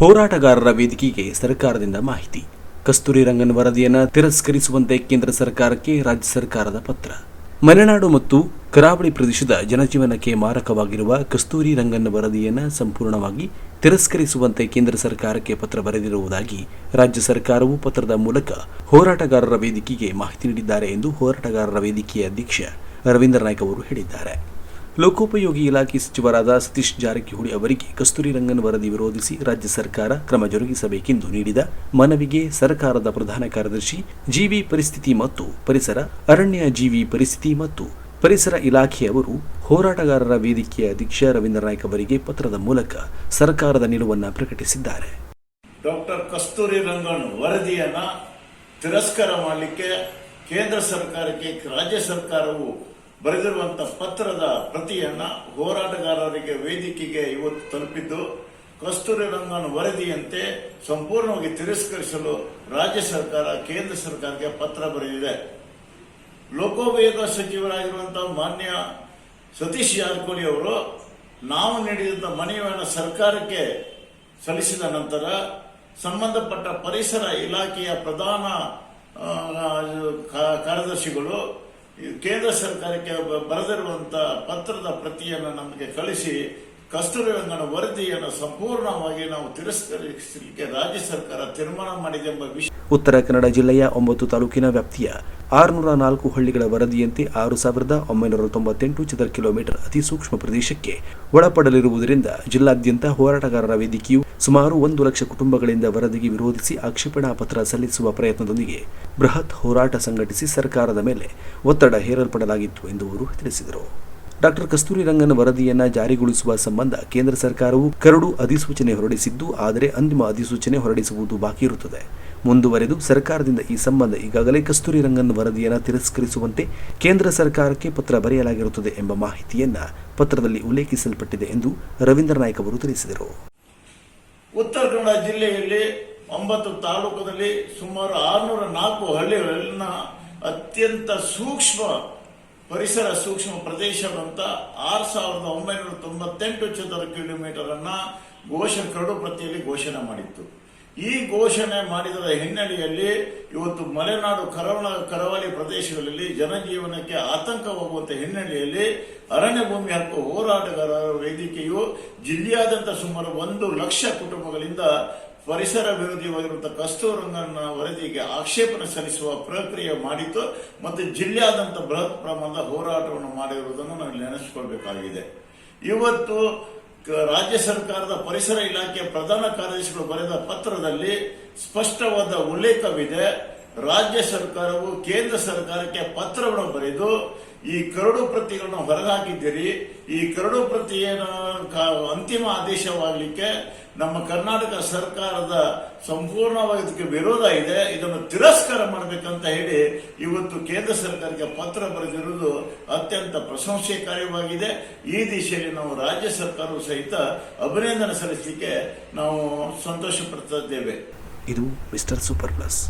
ಹೋರಾಟಗಾರರ ವೇದಿಕೆಗೆ ಸರ್ಕಾರದಿಂದ ಮಾಹಿತಿ. ಕಸ್ತೂರಿ ರಂಗನ್ ವರದಿಯನ್ನು ತಿರಸ್ಕರಿಸುವಂತೆ ಕೇಂದ್ರ ಸರ್ಕಾರಕ್ಕೆ ರಾಜ್ಯ ಸರ್ಕಾರದ ಪತ್ರ. ಮಲೆನಾಡು ಮತ್ತು ಕರಾವಳಿ ಪ್ರದೇಶದ ಜನಜೀವನಕ್ಕೆ ಮಾರಕವಾಗಿರುವ ಕಸ್ತೂರಿ ರಂಗನ್ ವರದಿಯನ್ನು ಸಂಪೂರ್ಣವಾಗಿ ತಿರಸ್ಕರಿಸುವಂತೆ ಕೇಂದ್ರ ಸರ್ಕಾರಕ್ಕೆ ಪತ್ರ ಬರೆದಿರುವುದಾಗಿ ರಾಜ್ಯ ಸರ್ಕಾರವು ಪತ್ರದ ಮೂಲಕ ಹೋರಾಟಗಾರರ ವೇದಿಕೆಗೆ ಮಾಹಿತಿ ನೀಡಿದ್ದಾರೆ ಎಂದು ಹೋರಾಟಗಾರರ ವೇದಿಕೆಯ ಅಧ್ಯಕ್ಷ ರವೀಂದ್ರ ನಾಯ್ಕ ಅವರು ಹೇಳಿದ್ದಾರೆ. ಲೋಕೋಪಯೋಗಿ ಇಲಾಖೆ ಸಚಿವರಾದ ಸತೀಶ್ ಜಾರಕಿಹೊಳಿ ಅವರಿಗೆ ಕಸ್ತೂರಿ ರಂಗನ್ ವರದಿ ವಿರೋಧಿಸಿ ರಾಜ್ಯ ಸರ್ಕಾರ ಕ್ರಮ ಜರುಗಿಸಬೇಕೆಂದು ನೀಡಿದ ಮನವಿಗೆ ಸರ್ಕಾರದ ಪ್ರಧಾನ ಕಾರ್ಯದರ್ಶಿ ಜೀವಿ ಪರಿಸ್ಥಿತಿ ಮತ್ತು ಪರಿಸರ, ಅರಣ್ಯ ಜೀವಿ ಪರಿಸ್ಥಿತಿ ಮತ್ತು ಪರಿಸರ ಇಲಾಖೆಯವರು ಹೋರಾಟಗಾರರ ವೇದಿಕೆಯ ಅಧ್ಯಕ್ಷ ರವೀಂದ್ರ ನಾಯ್ಕ ಅವರಿಗೆ ಪತ್ರದ ಮೂಲಕ ಸರ್ಕಾರದ ನಿಲುವನ್ನು ಪ್ರಕಟಿಸಿದ್ದಾರೆ. ಡಾಕ್ಟರ್ ಕಸ್ತೂರಿ ರಂಗನ್ ವರದಿಯನ್ನ ತಿರಸ್ಕಾರ ಮಾಡಲಿಕ್ಕೆ ಕೇಂದ್ರ ಸರ್ಕಾರಕ್ಕೆ ರಾಜ್ಯ ಸರ್ಕಾರವು ಬರೆದಿರುವಂತಹ ಪತ್ರದ ಪ್ರತಿಯನ್ನ ಹೋರಾಟಗಾರರಿಗೆ ವೇದಿಕೆಗೆ ಇವತ್ತು ತಲುಪಿದ್ದು, ಕಸ್ತೂರಿ ರಂಗನ್ ವರದಿಯಂತೆ ಸಂಪೂರ್ಣವಾಗಿ ತಿರಸ್ಕರಿಸಲು ರಾಜ್ಯ ಸರ್ಕಾರ, ಕೇಂದ್ರ ಸರ್ಕಾರಕ್ಕೆ ಪತ್ರ ಬರೆದಿದೆ. ಲೋಕೋಪಯೋಗ ಸಚಿವರಾಗಿರುವಂತಹ ಮಾನ್ಯ ಸತೀಶ್ ಜಾರಕಿಹೊಳಿ ಅವರು, ನಾವು ನೀಡಿದಂಥ ಮನವಿಯನ್ನು ಸರ್ಕಾರಕ್ಕೆ ಸಲ್ಲಿಸಿದ ನಂತರ ಸಂಬಂಧಪಟ್ಟ ಪರಿಸರ ಇಲಾಖೆಯ ಪ್ರಧಾನ ಕಾರ್ಯದರ್ಶಿಗಳು ಕೇಂದ್ರ ಸರ್ಕಾರಕ್ಕೆ ಬ- ಬರೆದಿರುವಂತಹ ಪತ್ರದ ಪ್ರತಿಯನ್ನು ನಮಗೆ ಕಳಿಸಿ ಕಸ್ತೂರಿ ರಂಗನ ವರದಿಯನ್ನು ಸಂಪೂರ್ಣವಾಗಿ ನಾವು ತಿರಸ್ಕರಿಸಲಿಕ್ಕೆ ರಾಜ್ಯ ಸರ್ಕಾರ ತೀರ್ಮಾನ ಮಾಡಿದೆ ಎಂಬ ವಿಷಯ. ಉತ್ತರ ಕನ್ನಡ ಜಿಲ್ಲೆಯ ಒಂಬತ್ತು ತಾಲೂಕಿನ ವ್ಯಾಪ್ತಿಯ ಆರುನೂರ ನಾಲ್ಕು ಹಳ್ಳಿಗಳ ವರದಿಯಂತೆ ಆರು ಸಾವಿರದ ಒಂಬೈನೂರ ತೊಂಬತ್ತೆಂಟು ಚದರ ಕಿಲೋಮೀಟರ್ ಅತಿ ಸೂಕ್ಷ್ಮ ಪ್ರದೇಶಕ್ಕೆ ಒಳಪಡಲಿರುವುದರಿಂದ ಜಿಲ್ಲಾದ್ಯಂತ ಹೋರಾಟಗಾರರ ವೇದಿಕೆಯು ಸುಮಾರು ಒಂದು ಲಕ್ಷ ಕುಟುಂಬಗಳಿಂದ ವರದಿಗೆ ವಿರೋಧಿಸಿ ಆಕ್ಷೇಪಣಾ ಪತ್ರ ಸಲ್ಲಿಸುವ ಪ್ರಯತ್ನದೊಂದಿಗೆ ಬೃಹತ್ ಹೋರಾಟ ಸಂಘಟಿಸಿ ಸರ್ಕಾರದ ಮೇಲೆ ಒತ್ತಡ ಹೇರಲ್ಪಡಲಾಗಿತ್ತು ಎಂದು ಅವರು ತಿಳಿಸಿದರು. ಡಾಕ್ಟರ್ ಕಸ್ತೂರಿ ರಂಗನ್ ವರದಿಯನ್ನು ಜಾರಿಗೊಳಿಸುವ ಸಂಬಂಧ ಕೇಂದ್ರ ಸರ್ಕಾರವು ಕರಡು ಅಧಿಸೂಚನೆ ಹೊರಡಿಸಿದ್ದು, ಆದರೆ ಅಂತಿಮ ಅಧಿಸೂಚನೆ ಹೊರಡಿಸುವುದು ಬಾಕಿ ಇರುತ್ತದೆ. ಮುಂದುವರೆದು ಸರ್ಕಾರದಿಂದ ಈ ಸಂಬಂಧ ಈಗಾಗಲೇ ಕಸ್ತೂರಿ ರಂಗನ್ ವರದಿಯನ್ನು ತಿರಸ್ಕರಿಸುವಂತೆ ಕೇಂದ್ರ ಸರ್ಕಾರಕ್ಕೆ ಪತ್ರ ಬರೆಯಲಾಗಿರುತ್ತದೆ ಎಂಬ ಮಾಹಿತಿಯನ್ನು ಪತ್ರದಲ್ಲಿ ಉಲ್ಲೇಖಿಸಲ್ಪಟ್ಟಿದೆ ಎಂದು ರವೀಂದ್ರ ನಾಯ್ಕ ಅವರು ತಿಳಿಸಿದರು. ಉತ್ತರ ಕನ್ನಡ ಜಿಲ್ಲೆಯಲ್ಲಿ ಒಂಬತ್ತು ತಾಲೂಕದಲ್ಲಿ ಸುಮಾರು ಆರುನೂರ ನಾಲ್ಕು ಹಳ್ಳಿಗಳನ್ನ ಅತ್ಯಂತ ಸೂಕ್ಷ್ಮ ಪರಿಸರ ಸೂಕ್ಷ್ಮ ಪ್ರದೇಶವಂತ ಆರು ಸಾವಿರದ ಒಂಬೈನೂರ ತೊಂಬತ್ತೆಂಟು ಚದರ ಕಿಲೋಮೀಟರ್ ಅನ್ನ ಪ್ರತಿಯಲ್ಲಿ ಘೋಷಣೆ ಮಾಡಿತ್ತು. ಈ ಘೋಷಣೆ ಮಾಡಿದ ಹಿನ್ನೆಲೆಯಲ್ಲಿ ಇವತ್ತು ಮಲೆನಾಡು ಕರಾವಳ ಕರಾವಳಿ ಪ್ರದೇಶಗಳಲ್ಲಿ ಜನಜೀವನಕ್ಕೆ ಆತಂಕವಾಗುವಂತಹ ಹಿನ್ನೆಲೆಯಲ್ಲಿ ಅರಣ್ಯ ಭೂಮಿ ಹಕ್ಕು ಹೋರಾಟಗಾರರ ವೇದಿಕೆಯು ಜಿಲ್ಲೆಯಾದ್ಯಂತ ಸುಮಾರು ಒಂದು ಲಕ್ಷ ಕುಟುಂಬಗಳಿಂದ ಪರಿಸರ ವಿರೋಧಿಯಾಗಿರುವಂತಹ ಕಸ್ತೂರಂಗನ ವರದಿಗೆ ಆಕ್ಷೇಪಣೆ ಸಲ್ಲಿಸುವ ಪ್ರಕ್ರಿಯೆ ಮಾಡಿತ್ತು ಮತ್ತು ಜಿಲ್ಲೆಯಾದಂಥ ಬೃಹತ್ ಪ್ರಮಾಣದ ಹೋರಾಟವನ್ನು ಮಾಡಿರುವುದನ್ನು ನಾವು ನೆನೆಸಿಕೊಳ್ಬೇಕಾಗಿದೆ. ಇವತ್ತು ರಾಜ್ಯ ಸರ್ಕಾರದ ಪರಿಸರ ಇಲಾಖೆಯ ಪ್ರಧಾನ ಕಾರ್ಯದರ್ಶಿಗಳು ಬರೆದ ಪತ್ರದಲ್ಲಿ ಸ್ಪಷ್ಟವಾದ ಉಲ್ಲೇಖವಿದೆ. ರಾಜ್ಯ ಸರ್ಕಾರವು ಕೇಂದ್ರ ಸರ್ಕಾರಕ್ಕೆ ಪತ್ರವನ್ನು ಬರೆದು ಈ ಕರಡು ಪ್ರತಿಗಳನ್ನು ಹೊರಗಾಕಿದ್ದೀರಿ ಈ ಕರಡು ಪ್ರತಿಯನ್ನು ಅಂತಿಮ ಆದೇಶವಾಗಲಿಕ್ಕೆ ನಮ್ಮ ಕರ್ನಾಟಕ ಸರ್ಕಾರದ ಸಂಪೂರ್ಣವಾಗಿ ಇದಕ್ಕೆ ವಿರೋಧ ಇದೆ. ಇದನ್ನು ತಿರಸ್ಕಾರ ಮಾಡಬೇಕಂತ ಹೇಳಿ ಇವತ್ತು ಕೇಂದ್ರ ಸರ್ಕಾರಕ್ಕೆ ಪತ್ರ ಬರೆದಿರುವುದು ಅತ್ಯಂತ ಪ್ರಶಂಸೆಕಾರ್ಯವಾಗಿದೆ. ಈ ದಿಶೆಯಲ್ಲಿ ನಾವು ರಾಜ್ಯ ಸರ್ಕಾರವು ಸಹಿತ ಅಭಿನಂದನೆ ಸಲ್ಲಿಸಲಿಕ್ಕೆ ನಾವು ಸಂತೋಷ ಪಡ್ತಾ ಇದ್ದೇವೆ. ಇದು ಮಿಸ್ಟರ್ ಸೂಪರ್ ಪ್ಲಸ್.